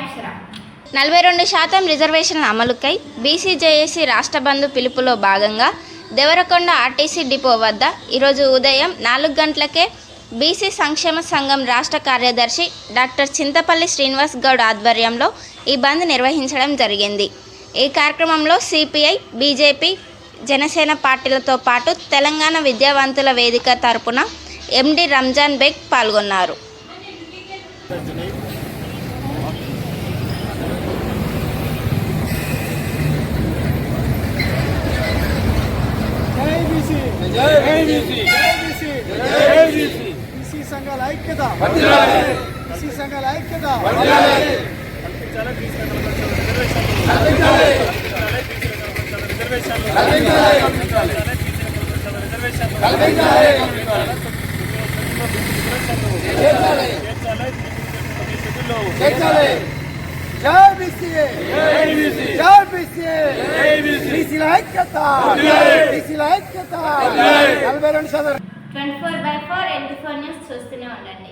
అక్షర. నలభై రెండు శాతం రిజర్వేషన్ల అమలుకై బీసీజేఏసీ రాష్ట్ర బంధు పిలుపులో భాగంగా దేవరకొండ ఆర్టీసీ డిపో వద్ద ఈరోజు ఉదయం నాలుగు గంటలకే బీసీ సంక్షేమ సంఘం రాష్ట్ర కార్యదర్శి డాక్టర్ చింతపల్లి శ్రీనివాస్ గౌడ్ ఆధ్వర్యంలో ఈ బంద్ నిర్వహించడం జరిగింది. ఈ కార్యక్రమంలో సిపిఐ బీజేపీ జనసేన పార్టీలతో పాటు తెలంగాణ విద్యావంతుల వేదిక తరపున ఎండి రంజాన్ బేగ్ పాల్గొన్నారు జై బీసీ సంఘాల ఐక్యత బీసీ సంఘాల ఐక్యత జై బీసీ జై బీసీ జై twenty four by four eighty four news చూస్తూనే ఉండండి.